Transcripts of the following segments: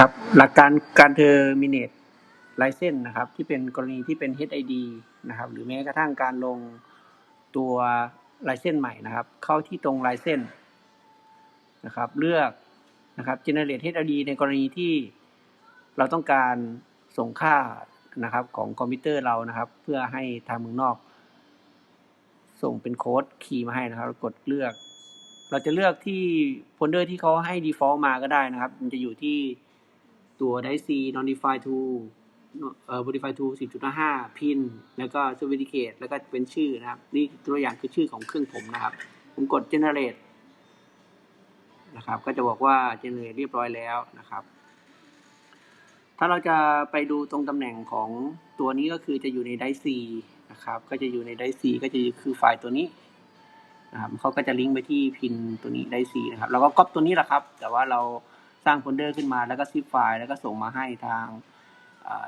ครับ หลักการการเทอร์มิน a ตไลเซนนะครับ ที่เป็นกรณีที่เป็น HID นะครับ หรือแม้กระทั่งการลงตัวไลเซนใหม่นะครับ เข้าที่ตรงไลเซนนะครับ เลือกนะครับ generate HID ในกรณีที่เราต้องการส่งค่านะครับของคอมพิวเตอร์เรานะครับ เพื่อให้ทางเมืองนอก ส่งเป็นโค้ดคีย์มาให้นะครับกดเลือก เราจะเลือกที่โฟลเดอร์ที่เขาให้ default มาก็ได้นะครับ มันจะอยู่ที่ ตัว DIC Notify to เอ่อ Modify to 10.5 pin แล้วก็ Certificate แล้วก็เป็นชื่อนะครับ นี่ตัวอย่างคือชื่อของเครื่องผมนะครับ ผมกด generate นะครับ ก็จะบอกว่า generate เรียบร้อยแล้วนะครับ ถ้าเราจะไปดูตรงตำแหน่งของตัวนี้ก็คือจะอยู่ใน DIC นะครับ ก็จะอยู่ใน DIC ก็จะคือไฟล์ตัวนี้นะครับเขาก็จะลิงก์ไปที่พินตัวนี้ DIC นะครับ เราก็ก๊อปตัวนี้แหละครับ แต่ว่าเรา สร้างโฟลเดอร์ขึ้นมาแล้วก็ซิปไฟล์แล้วก็ส่งมาให้ทาง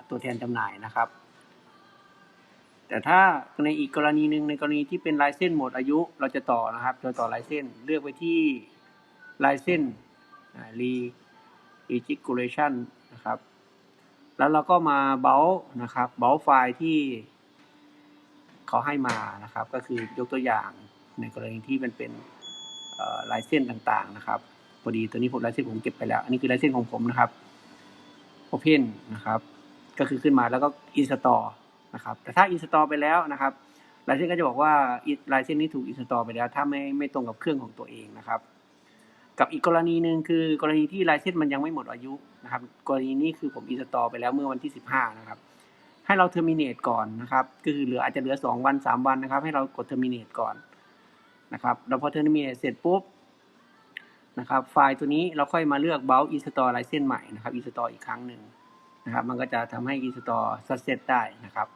ตัวแทนจำหน่ายนะครับ แต่ถ้าในอีกกรณีหนึ่งในกรณีที่เป็นลายเส้นหมดอายุเราจะต่อนะครับเราต่อลายเส้นเลือกไปที่ลายเส้นรีรีจิกูเลชันนะครับ แล้วเราก็มาเบลนะครับเบลไฟล์ที่เขาให้มานะครับ ก็คือยกตัวอย่างในกรณีที่มันเป็นลายเส้นต่างๆนะครับ พอดีตัวนี้ผมลายเส้นผมเก็บไปแล้ว อันนี้คือลายเส้นของผมนะครับ Open นะครับ ก็คือขึ้นมาแล้วก็ install นะครับ แต่ถ้า install ไปแล้วนะครับลายเส้นก็จะบอกว่าลายเส้นนี้ถูก install ไปแล้ว ถ้าไม่ไม่ตรงกับเครื่องของตัวเองนะครับ กับอีกกรณีหนึ่งคือกรณีที่ลายเส้นมันยังไม่หมดอายุนะครับ กรณีนี้คือผม install ไปแล้วเมื่อวันที่ 15 นะครับให้เรา terminate ก่อนนะครับ ก็คือเหลืออาจจะเหลือ 2 วัน 3 วันนะครับ ให้เรากด terminate ก่อนนะครับแล้วพอ terminate เสร็จปุ๊บ นะครับ ไฟล์ตัวนี้เราค่อยมาเลือก bulk install ลายเส้นใหม่นะครับ install อีกครั้งหนึ่งนะครับ มันก็จะทำให้ install success ได้นะครับ